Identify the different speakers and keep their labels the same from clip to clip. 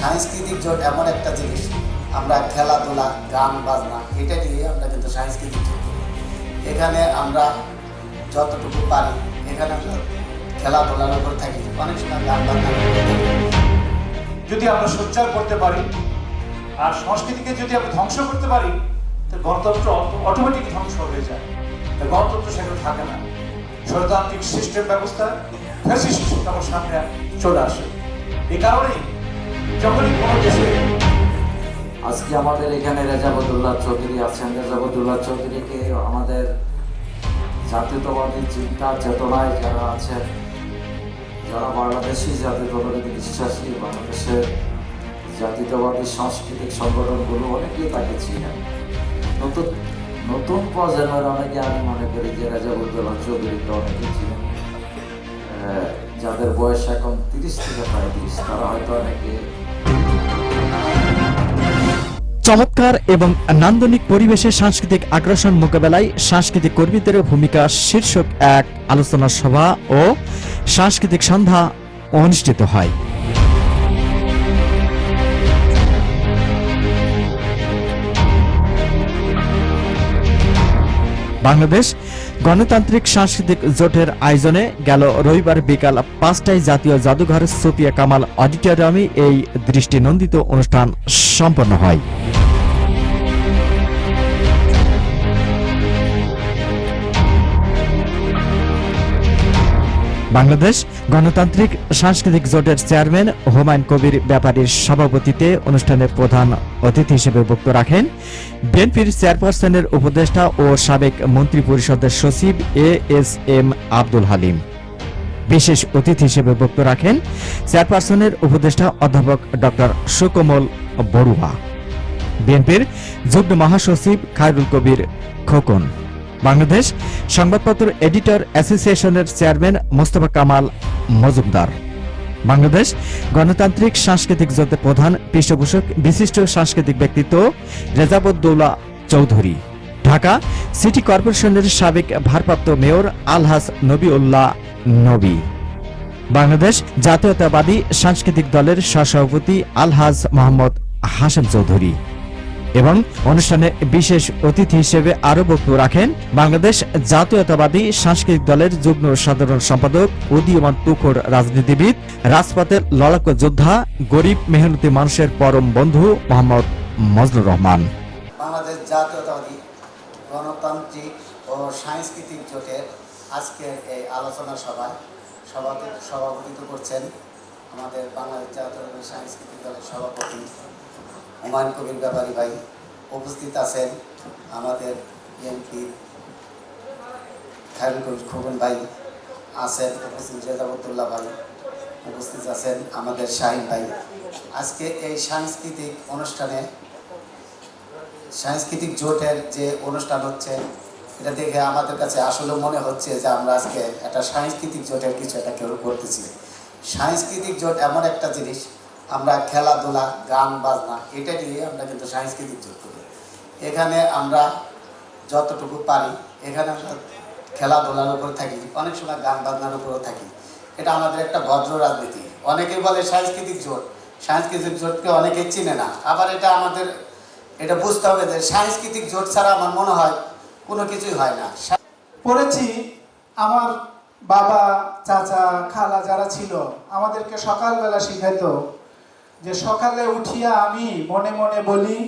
Speaker 1: সাংস্কৃতিক জোট এমন একটা জিনিস, আমরা খেলাধুলা, গান, বাজনা, এটা নিয়ে আমরা কিন্তু সাংস্কৃতিক জোট। এখানে আমরা যতটুকু পারি, এখানে আমরা খেলাধুলার উপর থাকি। অনেক সময় গান থাকি।
Speaker 2: যদি আমরা সোচ্চার করতে পারি, আর সংস্কৃতিকে যদি আমরা ধ্বংস করতে পারি, তো গণতন্ত্র অটোমেটিক ধ্বংস হয়ে যায়। গণতন্ত্র সেখানে থাকে না। স্বরতান্ত্রিক সিস্টেম ব্যবস্থা ফ্যাসিস্ট আমার সামনে চলে আসে। এই কারণেই যখনই
Speaker 3: আজকে আমাদের এখানে রেজাবতুল্লাহ চৌধুরী আছেন। রেজাবতুল্লাহ চৌধুরীকে আমাদের জাতীয়তাবাদী চিন্তা চেতনায় যারা আছেন যারা বাংলাদেশি জাতীয়তাবাদী বিশ্বাসী বাংলাদেশের জাতীয়তাবাদী সাংস্কৃতিক সংগঠনগুলো অনেকেই তাকে চিনেন। নতুন নতুন প্রজন্মের অনেকে আমি মনে করি যে রেজাবতুল্লাহ চৌধুরীকে অনেকে আহ, যাদের বয়স এখন তিরিশ থেকে পঁয়ত্রিশ তারা হয়তো অনেকে
Speaker 4: চমৎকার এবং নান্দনিক পরিবেশে সাংস্কৃতিক আগ্রাসন মোকাবেলায় সাংস্কৃতিক কর্মীদের ভূমিকা শীর্ষক এক আলোচনা সভা ও সাংস্কৃতিক সন্ধ্যা অনুষ্ঠিত হয়। বাংলাদেশ গণতান্ত্রিক সাংস্কৃতিক জোটের আয়োজনে গেল রবিবার বিকাল পাঁচটায় জাতীয় জাদুঘর সোফিয়া কামাল অডিটোরিয়ামে এই দৃষ্টিনন্দিত অনুষ্ঠান সম্পন্ন হয়। বাংলাদেশ গণতান্ত্রিক সাংস্কৃতিক জোটের চেয়ারম্যান হুমায়ুন কবির ব্যাপারীর সভাপতিতে অনুষ্ঠানে প্রধান অতিথি হিসেবে বক্তব্য রাখেন। বিএনপির চেয়ারপারসনের উপদেষ্টা ও সাবেক মন্ত্রী পরিষদের সচিব A S M Abdul Halim. বিশেষ অতিথি হিসেবে বক্তব্য রাখেন চেয়ারপারসনের উপদেষ্টা অধ্যাপক ডক্টর সুকমল বড়ুয়া। বিএনপির যুগ্ম মহাসচিব খায়রুল কবির খোকন। বাংলাদেশ সংবাদপত্র এডিটর অ্যাসোসিয়েশনের চেয়ারম্যান মোস্তফা কামাল মজুমদার। বাংলাদেশ গণতান্ত্রিক সাংস্কৃতিক জোটের প্রধান পৃষ্ঠপোষক বিশিষ্ট সাংস্কৃতিক ব্যক্তিত্ব রেজাবুদ্দৌলা চৌধুরী। ঢাকা সিটি কর্পোরেশনের সাবেক ভারপ্রাপ্ত মেয়র আলহাস নবিউল্লাহ নবী। বাংলাদেশ জাতীয়তাবাদী সাংস্কৃতিক দলের সহসভাপতি আলহাজ মোহাম্মদ হাসান চৌধুরী। এবং অনুষ্ঠানে বিশেষ অতিথি হিসেবে আরও বক্তব্য রাখেন বাংলাদেশ জাতীয়তাবাদী সাংস্কৃতিক দলের যুগ্ম সাধারণ সম্পাদক উদীয়মান তুখোর রাজনীতিবিদ, রাজপথের লড়াকু যোদ্ধা, গরিব মেহনতি মানুষের পরম বন্ধু মোহাম্মদ মজনুর রহমান।
Speaker 1: বাংলাদেশ জাতীয়তাবাদী গণতান্ত্রিক ও সাংস্কৃতিক জোটের আজকের এই আলোচনা সভায় সভাপতি সভাপতিত্ব করছেন আমাদের বাংলাদেশ জাতীয়তাবাদী সাংস্কৃতিক দলের সভাপতি হুমায়ুন কবির ব্যাপারী ভাই উপস্থিত আছেন আমাদের বিএনপির খায়রুল কবির খোকন ভাই আছেন, উপস্থিত রেজাবতুল্লাহ ভাই উপস্থিত আছেন, আমাদের শাহিন ভাই। আজকে এই সাংস্কৃতিক অনুষ্ঠানে, সাংস্কৃতিক জোটের যে অনুষ্ঠান হচ্ছে, এটা দেখে আমাদের কাছে আসলে মনে হচ্ছে যে আমরা আজকে একটা সাংস্কৃতিক জোটের কিছু একটা কেউ করতেছি। সাংস্কৃতিক জোট এমন একটা জিনিস আমরা খেলাধুলা, গান, বাজনা, এটা নিয়ে আমরা কিন্তু সাংস্কৃতিক জোট করি। এখানে আমরা যতটুকু পারি, এখানে আমরা খেলাধুলার উপর থাকি, অনেক সময় গান বাজনার উপরও থাকি। এটা আমাদের একটা ভদ্র রাজনীতি। অনেকেই বলে সাংস্কৃতিক জোট। সাংস্কৃতিক জোটকে অনেকে চিনে না। আবার এটা আমাদের, এটা বুঝতে হবে যে সাংস্কৃতিক জোট ছাড়া আমার মনে হয় কোনো কিছুই হয় না।
Speaker 5: পড়েছি, আমার বাবা, চাচা, খালা যারা ছিল, আমাদেরকে সকালবেলা শিখাইতো যে সকালে উঠিয়া আমি মনে মনে বলি,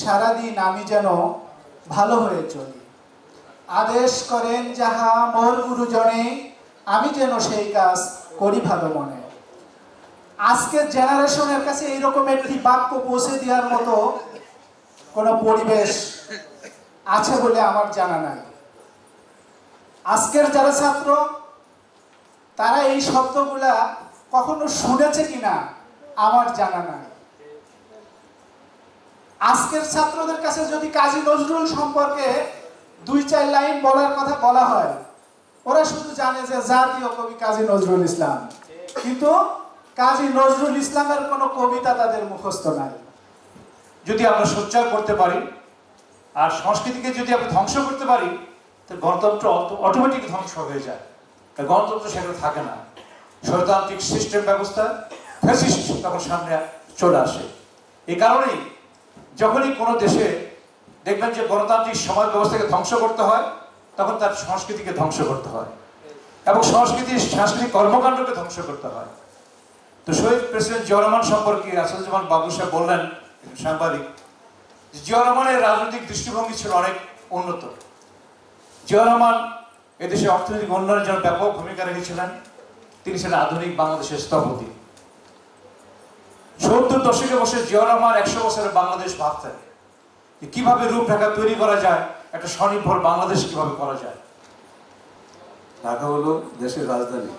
Speaker 5: সারাদিন আমি যেন ভালো হয়ে চলি। আদেশ করেন যাহা মোর গুরুজনে, আমি যেন সেই কাজ করি ভালো মনে। আজকের জেনারেশনের কাছে এইরকম একটি বাক্য পৌঁছে দেওয়ার মতো কোনো পরিবেশ আছে বলে আমার জানা নাই। আজকের যারা ছাত্র, তারা এই শব্দগুলা কখনো শুনেছে কিনা? আমার জানা নাই। আজকের ছাত্রদের কাছে যদি কাজী নজরুল সম্পর্কে দুই, চার লাইন বলার কথা বলা হয়, ওরা শুধু জানে যে জাতীয় কবি কাজী নজরুল ইসলাম। কিন্তু কাজী নজরুল ইসলামের কোনো কবিতা তাদের মুখস্থ নাই।
Speaker 2: যদি আমরা সোচ্চার করতে পারি, আর সংস্কৃতিকে যদি আমরা ধ্বংস করতে পারি, তো গণতন্ত্র অটোমেটিক ধ্বংস হয়ে যায়। গণতন্ত্র সেখানে থাকে না। স্বরতান্ত্রিক সিস্টেম ব্যবস্থা ফ্যাসিস্ট তখন সামনে চলে আসে। এই কারণেই যখনই কোনো দেশে দেখবেন যে গণতান্ত্রিক সমাজ ব্যবস্থাকে ধ্বংস করতে হয়, তখন তার সংস্কৃতিকে ধ্বংস করতে হয় এবং সংস্কৃতি, সাংস্কৃতিক কর্মকাণ্ডকে ধ্বংস করতে হয়। তো শহীদ প্রেসিডেন্ট জিয়া রহমান সম্পর্কে আসাদুজ্জামান বাবু সাহেব বললেন সাংবাদিক জিয়া রহমানের রাজনৈতিক দৃষ্টিভঙ্গি ছিল অনেক উন্নত। জিয়া রহমান এদেশে অর্থনৈতিক উন্নয়নের জন্য ব্যাপক ভূমিকা রেখেছিলেন। তিনি ছিলেন আধুনিক বাংলাদেশের স্থপতি। সত্তর দশকে বসে জিয়া রহমান একশো বছরের বাংলাদেশ ভাবতেন কীভাবে রূপরেখা তৈরি করা যায়, একটা স্বনির্ভর বাংলাদেশ কীভাবে করা যায়?
Speaker 6: ঢাকা হলো দেশের রাজধানী।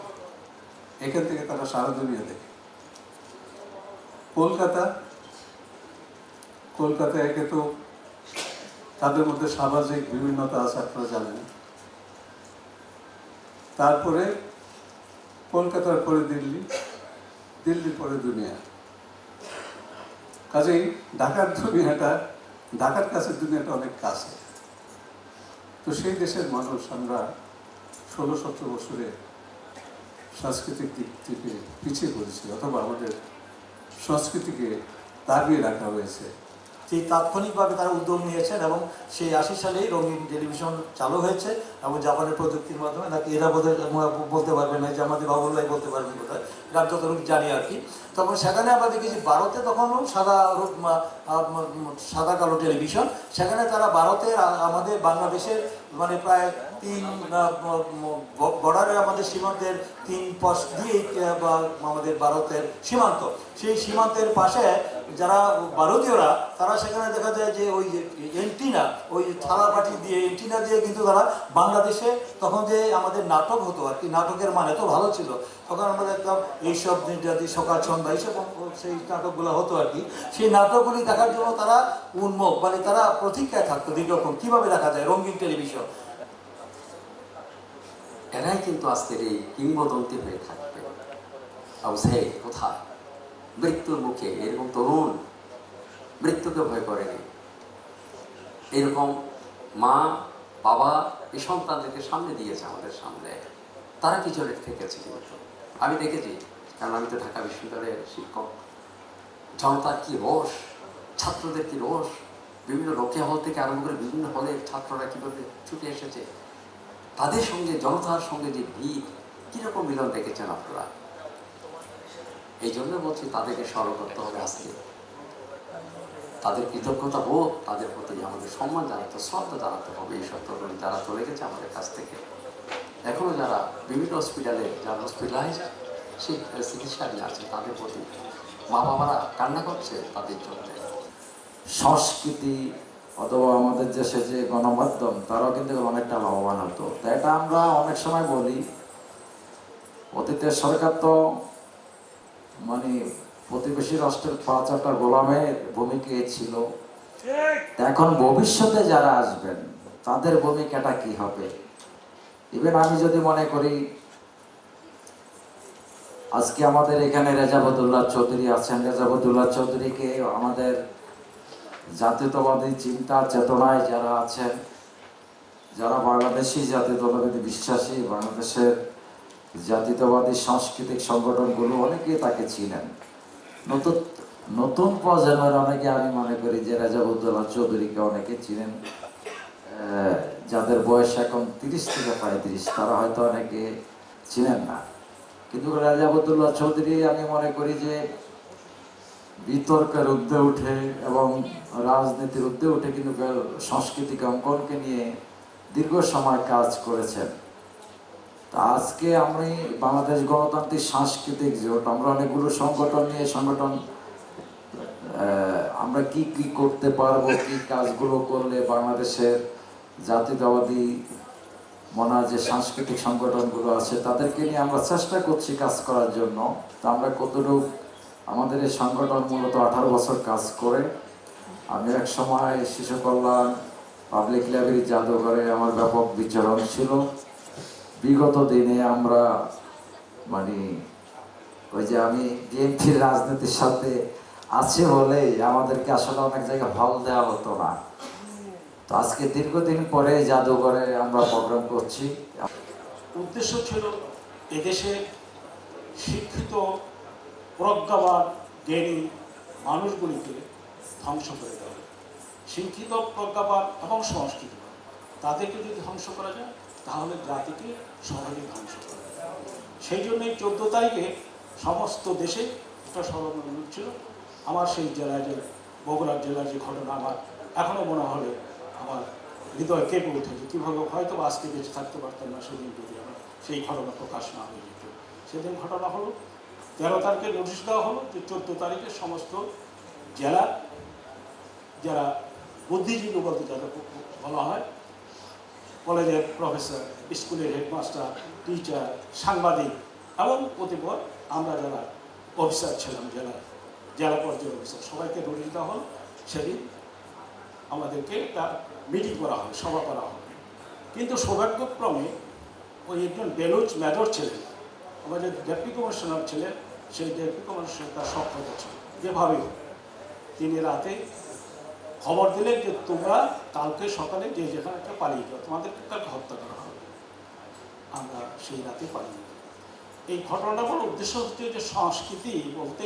Speaker 6: এখান থেকে তারা সারা দুনিয়া দেখে। কলকাতা কলকাতা একে তো তাদের মধ্যে সামাজিক বিভিন্নতা আছে, আপনারা জানেন। তারপরে কলকাতার পরে দিল্লি, দিল্লির পরে দুনিয়া। কাজেই ঢাকার দুনিয়াটা ঢাকার কাছে দুনিয়াটা অনেক কাছে। তো সেই দেশের মানুষ আমরা ষোলো সতেরো বছরে সাংস্কৃতিক দিক থেকে পিছিয়ে পড়েছি, অথবা আমাদের সংস্কৃতিকে দাবিয়ে রাখা হয়েছে।
Speaker 7: সেই তাৎক্ষণিকভাবে তারা উদ্যোগ নিয়েছেন এবং সেই আশি সালেই রঙিন টেলিভিশন চালু হয়েছে এবং জাপানের প্রযুক্তির মাধ্যমে নাকি এরা বোধহয় বলতে পারবে না যে আমাদের বাবুল্লাই বলতে পারবেন কোথায় এটা যতটুকু জানি আর কি। তখন সেখানে আমরা দেখেছি ভারতে তখনও সাদা সাদা কালো টেলিভিশন। সেখানে তারা ভারতের আমাদের বাংলাদেশের মানে প্রায় তিন বর্ডারে আমাদের সীমান্তের তিন পাশ দিয়ে আমাদের ভারতের সীমান্ত। সেই সীমান্তের পাশে যারা ভারতীয়রা, তারা সেখানে দেখা যায় যে ওই এন্টিনা ওই থালা বাটি দিয়ে এন্টিনা দিয়ে কিন্তু তারা বাংলাদেশে তখন যে আমাদের নাটক হতো আর কি, নাটকের মানে তো ভালো ছিল। তখন দেখতাম এইসব যদি সকাল সন্ধ্যা, এইসব সেই নাটকগুলো হতো আর কি। সেই নাটকগুলি দেখার জন্য তারা উন্মুখ মানে তারা প্রতীক্ষায় থাকতো দীর্ঘক্ষণ। কীভাবে দেখা যায়? রঙিন টেলিভিশন।
Speaker 8: এরাই কিন্তু আজকের এই কিংবদন্তি হয়ে থাকবে। অবশ্যই কোথায়? মৃত্যুর মুখে, এরকম তরুণ মৃত্যুকে ভয় করেনি। এরকম মা, বাবা এই সন্তানদেরকে সামনে দিয়েছে আমাদের সামনে। তারা কিছু গেছে কিন্তু। আমি দেখেছি, কারণ আমি তো ঢাকা বিশ্ববিদ্যালয়ের শিক্ষক। জনতার কি রোষ? ছাত্রদের কি রোষ? বিভিন্ন লোকে হল থেকে আরম্ভ করে বিভিন্ন হলের ছাত্ররা কীভাবে ছুটে এসেছে? তাদের সঙ্গে, জনতার সঙ্গে যে ভিড় কীরকম মিলন দেখেছেন আপনারা? এই জন্য বলছি, তাদেরকে স্মরণ করতে হবে আজকে। তাদের কৃতজ্ঞতা বোধ, তাদের প্রতি আমাদের সম্মান জানাতে, শ্রদ্ধা জানাতে হবে এই তরুণ যারা চলে গেছে আমাদের কাছ থেকে। এখনও যারা বিভিন্ন হসপিটালে যারা হসপিটালাইজ সেই চিকিৎসা নিয়ে আছে, তাদের প্রতি মা বাবারা কান্না করছে, তাদের জন্য।
Speaker 3: সংস্কৃতি অথবা আমাদের দেশে যে গণমাধ্যম, তারাও কিন্তু অনেকটা লাভবান হতো। তা এটা আমরা অনেক সময় বলি অতীতের সরকার তো মানে প্রতিবেশী রাষ্ট্রের পাঁচ একটা গোলামের ভূমিকা ছিল। এখন ভবিষ্যতে যারা আসবেন, তাদের ভূমিকাটা কি হবে? ইভেন আমি যদি মনে করি, আজকে আমাদের এখানে রেজাবতুল্লাহ চৌধুরী আছেন। রেজাবতুল্লাহ চৌধুরীকে আমাদের জাতীয়তাবাদী চিন্তা চেতনায় যারা আছেন যারা বাংলাদেশি জাতীয়তাবাদী বিশ্বাসী বাংলাদেশের জাতীয়তাবাদী সাংস্কৃতিক সংগঠনগুলো অনেকেই তাকে চিনেন। নতুন নতুন প্রজন্মের অনেকে আমি মনে করি যে রাজাবুদ্দোল্লাহ চৌধুরীকে অনেকে আহ, যাদের বয়স এখন তিরিশ থেকে পঁয়ত্রিশ তারা হয়তো অনেকে চিনেন না। কিন্তু রাজাবুদ্দোল্লাহ চৌধুরী আমি মনে করি যে বিতর্কের ঊর্ধ্বে উঠে এবং রাজনীতির ঊর্ধ্বে উঠে কিন্তু সাংস্কৃতিক অঙ্কনকে নিয়ে দীর্ঘ সময় কাজ করেছেন। তা আজকে আমি বাংলাদেশ গণতান্ত্রিক সাংস্কৃতিক জোট, আমরা অনেকগুলো সংগঠন নিয়ে সংগঠন আমরা কি কি করতে পারব, কি কাজগুলো করলে বাংলাদেশের জাতীয়তাবাদী মনে যে সাংস্কৃতিক সংগঠনগুলো আছে, তাদেরকে নিয়ে আমরা চেষ্টা করছি কাজ করার জন্য। তা আমরা কতটুকু আমাদের এই সংগঠন মূলত আঠারো বছর কাজ করে। আমি এক সময় শিশু কল্যাণ পাবলিক লাইব্রেরি জাদুঘরে আমার ব্যাপক বিচরণ ছিল। বিগত দিনে আমরা মানে ওই যে আমি বিএনপির রাজনীতির সাথে আছি বলে আমাদেরকে আসলে অনেক জায়গায় হল দেওয়া হতো না। তো আজকে দীর্ঘদিন পরে জাদুঘরে আমরা প্রোগ্রাম করছি।
Speaker 7: উদ্দেশ্য ছিল এদেশে শিক্ষিত
Speaker 9: প্রজ্ঞাবান জ্ঞানী মানুষগুলিকে ধ্বংস করে দেওয়া শিক্ষিত, প্রজ্ঞাবাদ এবং সংস্কৃতিবান তাদেরকে যদি ধ্বংস করা যায়, তাহলে জাতিকে সহজে ধ্বংস করা যায় সেই জন্য চোদ্দ তারিখে সমস্ত দেশে একটা স্মরণ ছিল। আমার সেই জেলায় যে, বগুড়ার জেলার যে ঘটনা আমার এখনও মনে হলে আমার হৃদয় কেঁপে উঠেছে। কীভাবে হয়তো আজকে বেঁচে থাকতে পারতাম না, সেদিন যদি আমার সেই ঘটনা প্রকাশ না হয়ে যেত। সেদিন ঘটনা হলো তেরো তারিখে নোটিশ দেওয়া হলো, যে চোদ্দ তারিখে সমস্ত জেলা যারা বুদ্ধিজীবী বলতে যাদের বলা হয়, কলেজের প্রফেসর স্কুলের হেডমাস্টার টিচার সাংবাদিক এবং প্রতিপর আমরা যারা অফিসার ছিলাম জেলা জেলা পর্যায়ের অফিসার সবাইকে নোটিশ দেওয়া হল। সেদিন আমাদেরকে একটা মিটিং করা হয়, সভা করা হয়। কিন্তু সৌভাগ্যক্রমে ওই একজন বেলুচ মেজর ছিলেন আমাদের ডেপুটি কমিশনার ছিলেন সেই ডেপুটি কমিশনার তার সক্ষত ছিল যেভাবে তিনি রাতে খবর দিলেন যে তোমরা কালকে সকালে যে যেখানে একটা পালিয়ে যাও তোমাদেরকে কালকে হত্যা করা হবে। আমরা সেই রাতে পালিয়ে এই ঘটনাটা বড় উদ্দেশ্য হচ্ছে যে সংস্কৃতি বলতে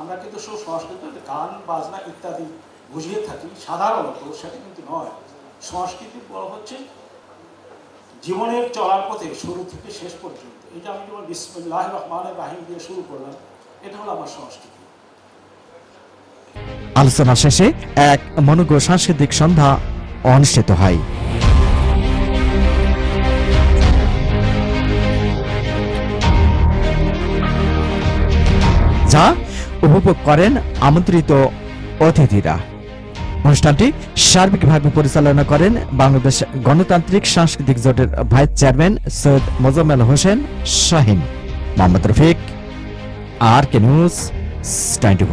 Speaker 9: আমরা কিন্তু সব সংস্কৃতি, গান, বাজনা ইত্যাদি বুঝিয়ে থাকি, সাধারণত সেটা কিন্তু নয়। সংস্কৃতি বড় হচ্ছে জীবনের চলার পথে শুরু থেকে শেষ পর্যন্ত যে আমি যেমন বিসমুল্লাহ রহমান রাহিম দিয়ে শুরু করলাম, এটা হলো আমার সংস্কৃতি।
Speaker 4: আলোচনা শেষে এক মনোজ্ঞ সাংস্কৃতিক সন্ধ্যা অনুষ্ঠিত হয়। যা উপভোগ করেন আমন্ত্রিত অতিথিরা। অনুষ্ঠানটি সার্বিকভাবে পরিচালনা করেন বাংলাদেশ গণতান্ত্রিক সাংস্কৃতিক জোটের vice chairman Syed Mozammel Hossain Shahin. Mohammad Rafiq, R K news, twenty